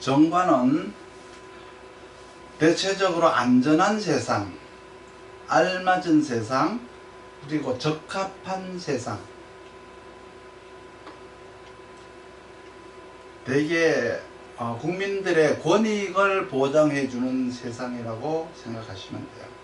정관은 대체적으로 안전한 세상, 알맞은 세상, 그리고 적합한 세상. 대개 어, 국민들의 권익을 보장해주는 세상이라고 생각하시면 돼요.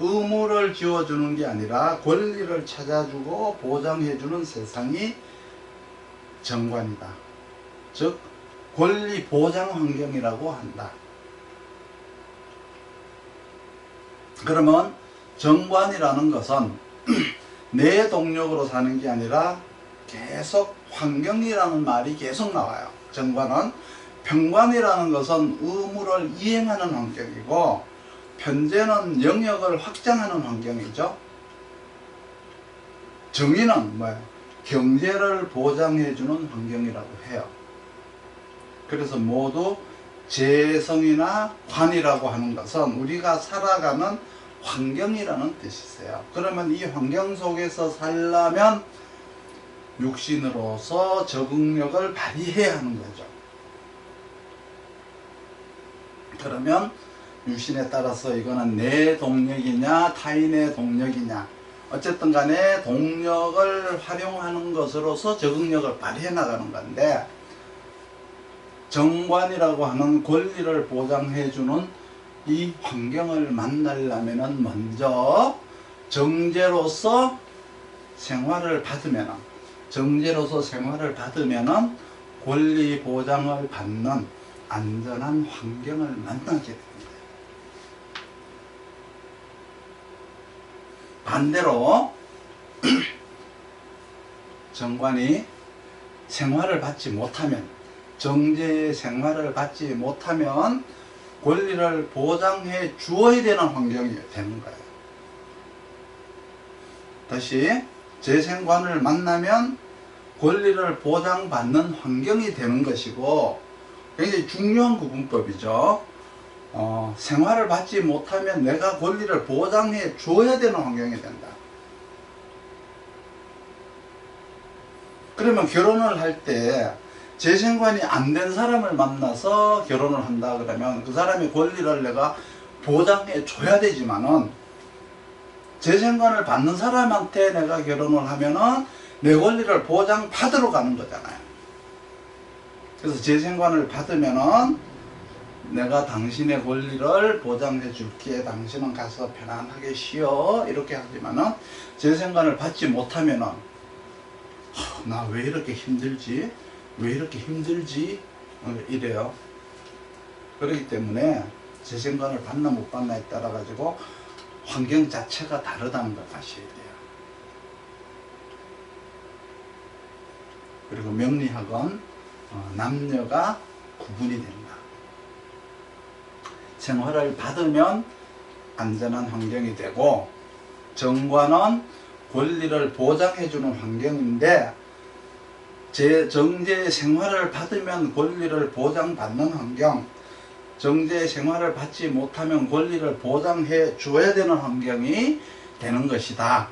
의무를 지워주는 게 아니라 권리를 찾아주고 보장해주는 세상이 정관이다. 즉, 권리 보장 환경이라고 한다. 그러면 정관이라는 것은 내 동력으로 사는 게 아니라 계속 환경이라는 말이 계속 나와요. 정관은 평관이라는 것은 의무를 이행하는 환경이고 편제는 영역을 확장하는 환경이죠. 정의는 뭐예요? 경제를 보장해주는 환경이라고 해요. 그래서 모두 재성이나 관이라고 하는 것은 우리가 살아가는 환경이라는 뜻이세요. 그러면 이 환경 속에서 살려면 육신으로서 적응력을 발휘해야 하는 거죠. 그러면 육신에 따라서 이거는 내 동력이냐 타인의 동력이냐 어쨌든 간에 동력을 활용하는 것으로서 적응력을 발휘해 나가는 건데 정관이라고 하는 권리를 보장해 주는 이 환경을 만나려면 먼저 정제로서 생활을 받으면 정제로서 생활을 받으면 권리 보장을 받는 안전한 환경을 만나게 됩니다. 반대로 정관이 생활을 받지 못하면 정제의 생활을 받지 못하면 권리를 보장해 주어야 되는 환경이 되는 거예요. 다시 재생관을 만나면 권리를 보장받는 환경이 되는 것이고 굉장히 중요한 구분법이죠. 어, 생활을 받지 못하면 내가 권리를 보장해 줘야 되는 환경이 된다. 그러면 결혼을 할때 재생관이 안 된 사람을 만나서 결혼을 한다 그러면 그 사람의 권리를 내가 보장해 줘야 되지만은 재생관을 받는 사람한테 내가 결혼을 하면은 내 권리를 보장받으러 가는 거잖아요. 그래서 재생관을 받으면은 내가 당신의 권리를 보장해 줄게 당신은 가서 편안하게 쉬어 이렇게 하지만은 재생관을 받지 못하면은 나 왜 이렇게 힘들지 왜 이렇게 힘들지? 어, 이래요. 그렇기 때문에 재생관을 받나 못 받나에 따라 가지고 환경 자체가 다르다는 걸 아셔야 돼요. 그리고 명리학은 어, 남녀가 구분이 된다. 생활을 받으면 안전한 환경이 되고 정관은 권리를 보장해주는 환경인데 제 정제 생활을 받으면 권리를 보장받는 환경 정제 생활을 받지 못하면 권리를 보장해 주어야 되는 환경이 되는 것이다.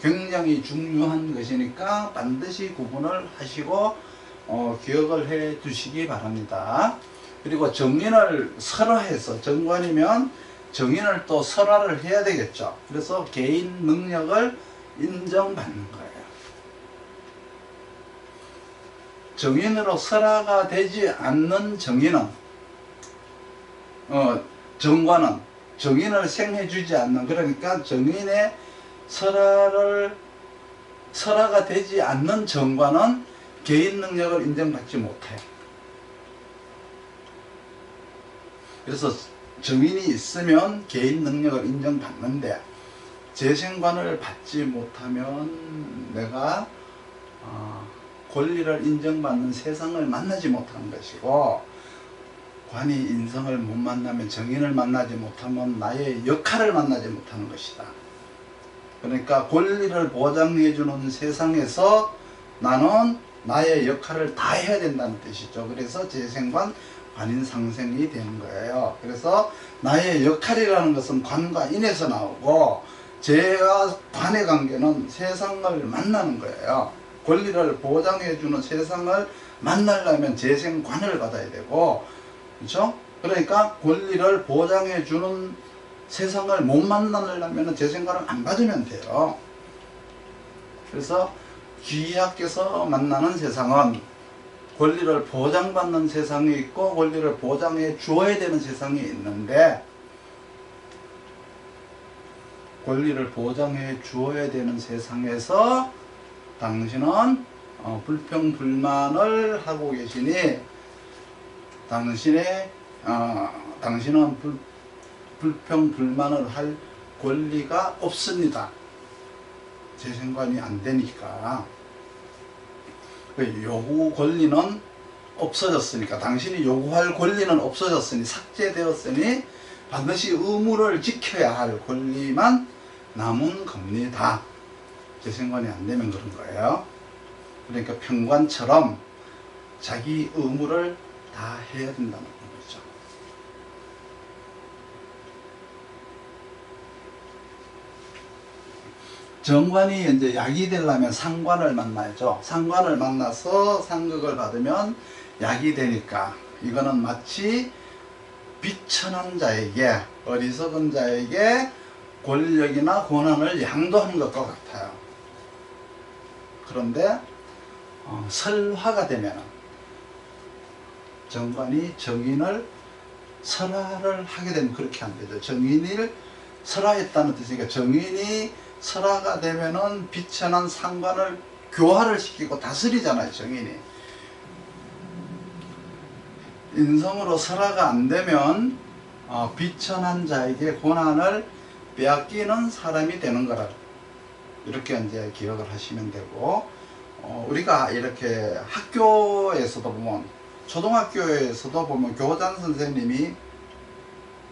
굉장히 중요한 것이니까 반드시 구분을 하시고 어, 기억을 해 두시기 바랍니다. 그리고 정인을 설화해서 정관이면 정인을 또 설화를 해야 되겠죠. 그래서 개인 능력을 인정받는 거예요. 정인으로 설화가 되지 않는 정인은 어, 정관은 정인을 생해주지 않는 그러니까 정인의 설화를 설화가 되지 않는 정관은 개인 능력을 인정받지 못해요. 그래서 정인이 있으면 개인 능력을 인정받는데 재생관을 받지 못하면 내가 어, 권리를 인정받는 세상을 만나지 못하는 것이고 관이 인성을 못 만나면 정인을 만나지 못하면 나의 역할을 만나지 못하는 것이다. 그러니까 권리를 보장해주는 세상에서 나는 나의 역할을 다 해야 된다는 뜻이죠. 그래서 재생관 관인상생이 되는 거예요. 그래서 나의 역할이라는 것은 관과 인에서 나오고 재와 관의 관계는 세상을 만나는 거예요. 권리를 보장해주는 세상을 만나려면 재생관을 받아야 되고, 그렇죠? 그러니까 권리를 보장해주는 세상을 못 만나려면 재생관을 안 받으면 돼요. 그래서 귀하께서 만나는 세상은 권리를 보장받는 세상이 있고 권리를 보장해 주어야 되는 세상이 있는데 권리를 보장해 주어야 되는 세상에서 당신은 어, 불평불만을 하고 계시니 당신의 어, 당신은 불, 불평불만을 할 권리가 없습니다. 재생관이 안 되니까 그 요구 권리는 없어졌으니까 당신이 요구할 권리는 없어졌으니 삭제되었으니 반드시 의무를 지켜야 할 권리만 남은 겁니다. 재생관이 안 되면 그런 거예요. 그러니까 평관처럼 자기 의무를 다 해야 된다는 거죠. 정관이 이제 약이 되려면 상관을 만나야죠. 상관을 만나서 상극을 받으면 약이 되니까 이거는 마치 비천한 자에게 어리석은 자에게 권력이나 권한을 양도하는 것과 같아요. 그런데 어, 설화가 되면 정관이 정인을 설화를 하게 되면 그렇게 안 되죠. 정인을 설화했다는 뜻이니까 정인이 설화가 되면은 비천한 상관을 교화를 시키고 다스리잖아요, 정인이. 인성으로 설화가 안 되면 어, 비천한 자에게 고난을 빼앗기는 사람이 되는 거라 이렇게 이제 기억을 하시면 되고 어, 우리가 이렇게 학교에서도 보면 초등학교에서도 보면 교장 선생님이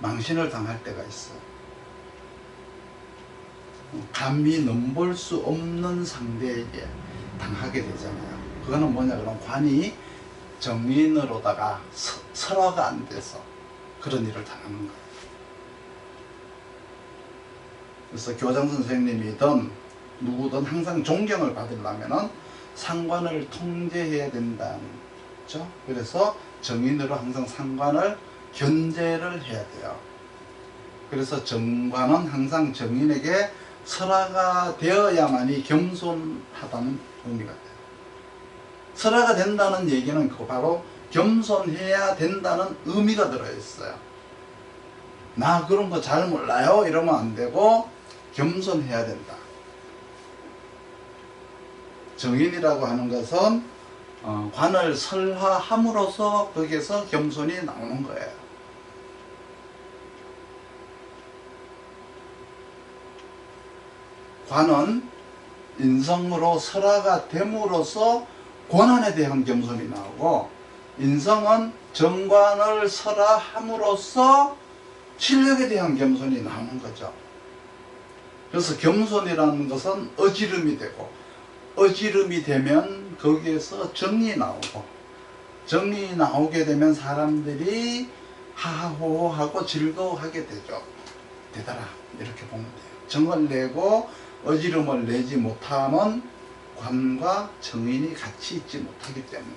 망신을 당할 때가 있어요. 감히 넘볼 수 없는 상대에게 당하게 되잖아요. 그거는 뭐냐 그러면 관이 정인으로다가 서, 설화가 안 돼서 그런 일을 당하는 거예요. 그래서 교장 선생님이든 누구든 항상 존경을 받으려면은 상관을 통제해야 된다는 거죠. 그래서 정인으로 항상 상관을 견제를 해야 돼요. 그래서 정관은 항상 정인에게 설화가 되어야만이 겸손하다는 의미가 돼요. 설화가 된다는 얘기는 그 바로 겸손해야 된다는 의미가 들어있어요. 나 그런 거 잘 몰라요 이러면 안 되고 겸손해야 된다. 정인이라고 하는 것은 어, 관을 설화함으로써 거기에서 겸손이 나오는 거예요. 관은 인성으로 설화가 됨으로써 권한에 대한 겸손이 나오고 인성은 정관을 설화함으로써 실력에 대한 겸손이 나오는 거죠. 그래서 겸손이라는 것은 어지름이 되고 어지름이 되면 거기에서 정이 나오고 정이 나오게 되면 사람들이 하하호호하고 즐거워하게 되죠. 되더라 이렇게 보면 돼요. 정을 내고 어지름을 내지 못하면 관과 정인이 같이 있지 못하기 때문에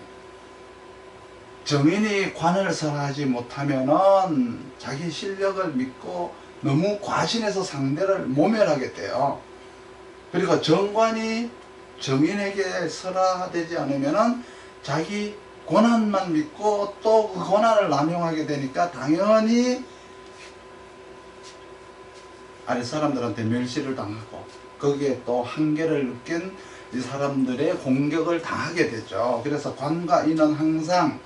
정인이 관을 설하지 못하면은 자기 실력을 믿고 너무 과신해서 상대를 모멸하게 돼요. 그리고 정관이 정인에게 설하되지 않으면은 자기 권한만 믿고 또그 권한을 남용하게 되니까 당연히 아랫 사람들한테 멸시를 당하고 거기에 또 한계를 느낀 이 사람들의 공격을 당하게 되죠. 그래서 관과 인은 항상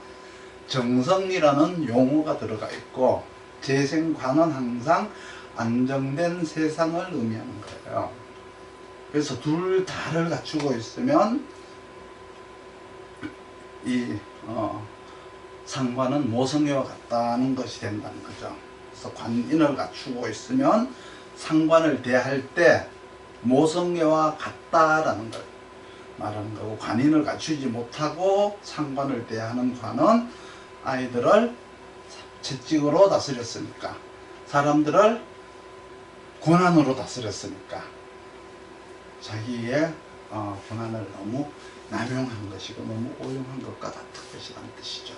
정성이라는 용어가 들어가 있고 재생관은 항상 안정된 세상을 의미하는 거예요. 그래서 둘 다를 갖추고 있으면 이 어, 상관은 모성애와 같다는 것이 된다는 거죠. 그래서 관인을 갖추고 있으면 상관을 대할 때 모성애와 같다라는 걸 말하는 거고 관인을 갖추지 못하고 상관을 대하는 관은 아이들을 채찍으로 다스렸으니까 사람들을 권한으로 다스렸으니까 자기의 어, 권한을 너무 남용한 것이고 너무 오용한 것 같았던 것이라는 뜻이죠.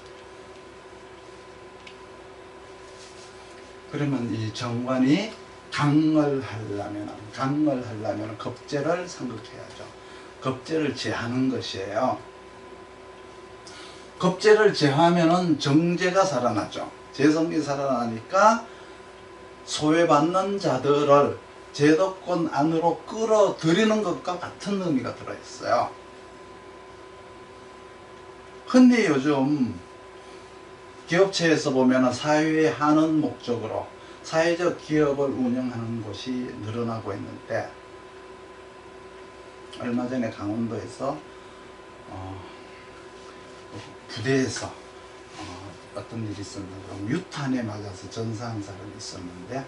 그러면 이 정관이 강을 하려면 강을 하려면 겁제를 생각해야죠. 겁제를 제하는 것이에요. 겁제를 제하면은 정제가 살아나죠. 재성이 살아나니까 소외받는 자들을 제도권 안으로 끌어들이는 것과 같은 의미가 들어있어요. 흔히 요즘 기업체에서 보면 사회에 하는 목적으로 사회적 기업을 운영하는 곳이 늘어나고 있는데 얼마 전에 강원도에서 어, 부대에서 어, 떤 일이 있었는데 유탄에 맞아서 전사한 사람이 있었는데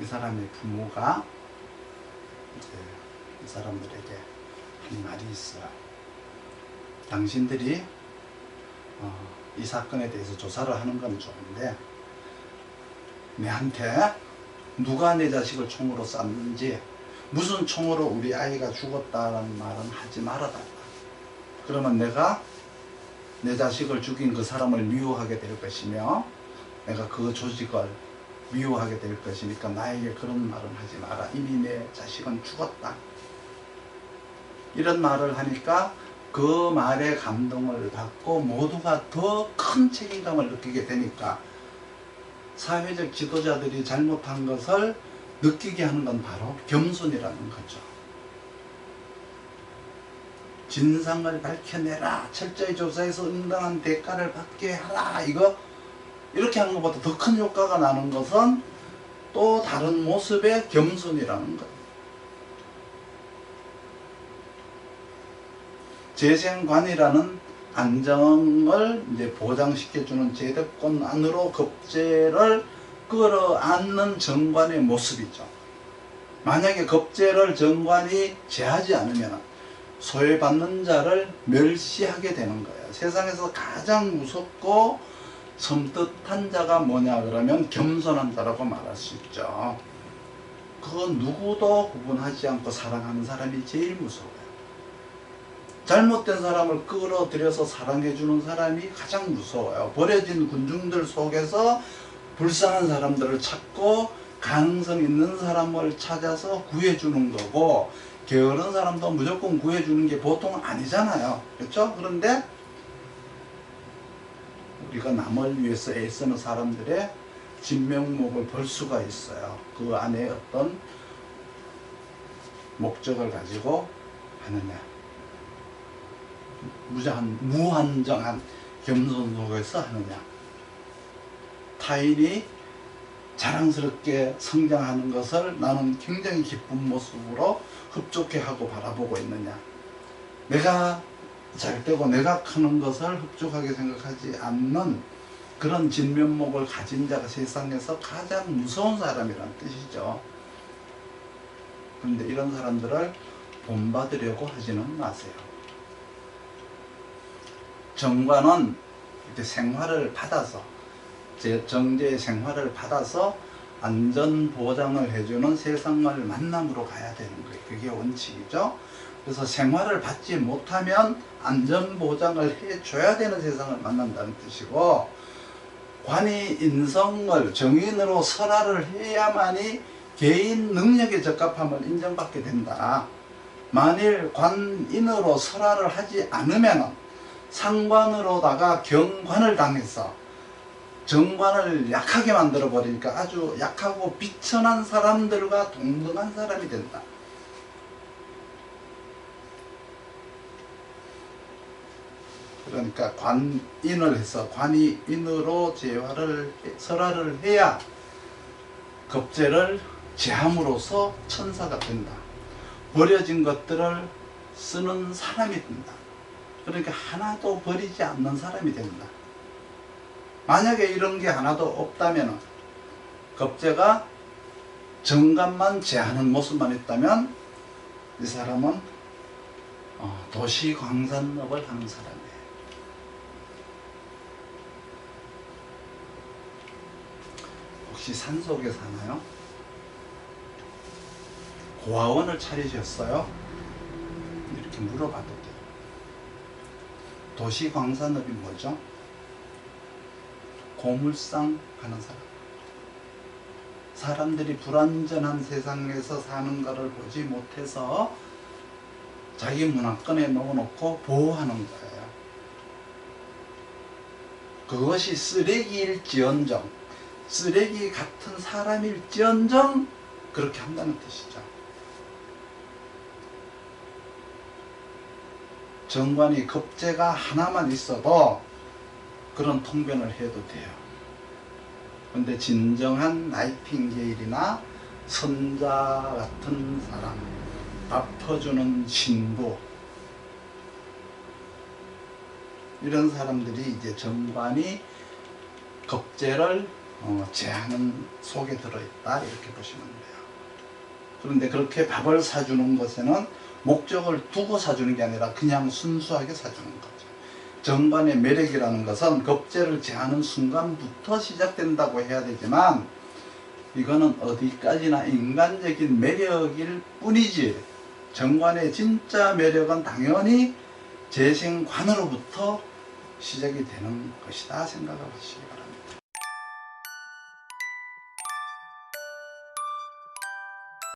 이 사람의 부모가 이 사람들에게 한 말이 있어요. 당신들이 어, 이 사건에 대해서 조사를 하는 건 좋은데 내한테 누가 내 자식을 총으로 쐈는지 무슨 총으로 우리 아이가 죽었다는 말은 하지 말아달라. 그러면 내가 내 자식을 죽인 그 사람을 미워하게 될 것이며 내가 그 조직을 미워하게 될 것이니까 나에게 그런 말은 하지 마라. 이미 내 자식은 죽었다. 이런 말을 하니까 그 말에 감동을 받고 모두가 더 큰 책임감을 느끼게 되니까 사회적 지도자들이 잘못한 것을 느끼게 하는 건 바로 겸손이라는 거죠. 진상을 밝혀내라. 철저히 조사해서 응당한 대가를 받게 하라. 이거 이렇게 하는 것보다 더 큰 효과가 나는 것은 또 다른 모습의 겸손이라는 것. 재생관이라는 안정을 이제 보장시켜주는 제도권 안으로 겁제를 끌어안는 정관의 모습이죠. 만약에 겁제를 정관이 제하지 않으면 소외받는 자를 멸시하게 되는 거예요. 세상에서 가장 무섭고 섬뜩한 자가 뭐냐 그러면 겸손한 자라고 말할 수 있죠. 그건 누구도 구분하지 않고 사랑하는 사람이 제일 무서워요. 잘못된 사람을 끌어들여서 사랑해주는 사람이 가장 무서워요. 버려진 군중들 속에서 불쌍한 사람들을 찾고 가능성 있는 사람을 찾아서 구해주는 거고 게으른 사람도 무조건 구해주는 게 보통 아니잖아요. 그렇죠? 그런데 우리가 남을 위해서 애쓰는 사람들의 진면목을 볼 수가 있어요. 그 안에 어떤 목적을 가지고 하느냐. 무한, 무한정한 겸손 속에서 하느냐. 타인이 자랑스럽게 성장하는 것을 나는 굉장히 기쁜 모습으로 흡족해 하고 바라보고 있느냐. 내가 잘 되고 내가 크는 것을 흡족하게 생각하지 않는 그런 진면목을 가진 자가 세상에서 가장 무서운 사람이라는 뜻이죠. 그런데 이런 사람들을 본받으려고 하지는 마세요. 정관은 이렇게 생활을 받아서 제 정제의 생활을 받아서 안전 보장을 해주는 세상을 만남으로 가야 되는 거예요. 그게 원칙이죠. 그래서 생활을 받지 못하면 안전 보장을 해줘야 되는 세상을 만난다는 뜻이고 관이 인성을 정인으로 설화를 해야만이 개인 능력의 적합함을 인정받게 된다. 만일 관인으로 설화를 하지 않으면 상관으로다가 경관을 당해서 정관을 약하게 만들어 버리니까 아주 약하고 비천한 사람들과 동등한 사람이 된다. 그러니까 관인을 해서 관이인으로 재화를 설화를 해야 겁제를 제함으로써 천사가 된다. 버려진 것들을 쓰는 사람이 된다. 그러니까 하나도 버리지 않는 사람이 된다. 만약에 이런 게 하나도 없다면 겁제가 정감만 제하는 모습만 있다면 이 사람은 어, 도시 광산업을 하는 사람 혹시 산속에 사나요? 고아원을 차리셨어요? 이렇게 물어봐도 돼요. 도시광산업이 뭐죠? 고물상 하는 사람. 사람들이 불완전한 세상에서 사는 것을 보지 못해서 자기 문화권에 넣어놓고 보호하는 거예요. 그것이 쓰레기일지언정, 쓰레기 같은 사람일지언정 그렇게 한다는 뜻이죠. 정관이 급제가 하나만 있어도 그런 통변을 해도 돼요. 근데 진정한 나이팅게일이나 선자 같은 사람, 덮어주는 신부, 이런 사람들이 이제 정관이 겁제를 어, 제하는 속에 들어있다 이렇게 보시면 돼요. 그런데 그렇게 밥을 사주는 것에는 목적을 두고 사주는 게 아니라 그냥 순수하게 사주는 거죠. 정관의 매력이라는 것은 겁제를 제하는 순간부터 시작된다고 해야 되지만 이거는 어디까지나 인간적인 매력일 뿐이지 정관의 진짜 매력은 당연히 재생관으로부터 시작이 되는 것이다 생각을 하시기 바랍니다.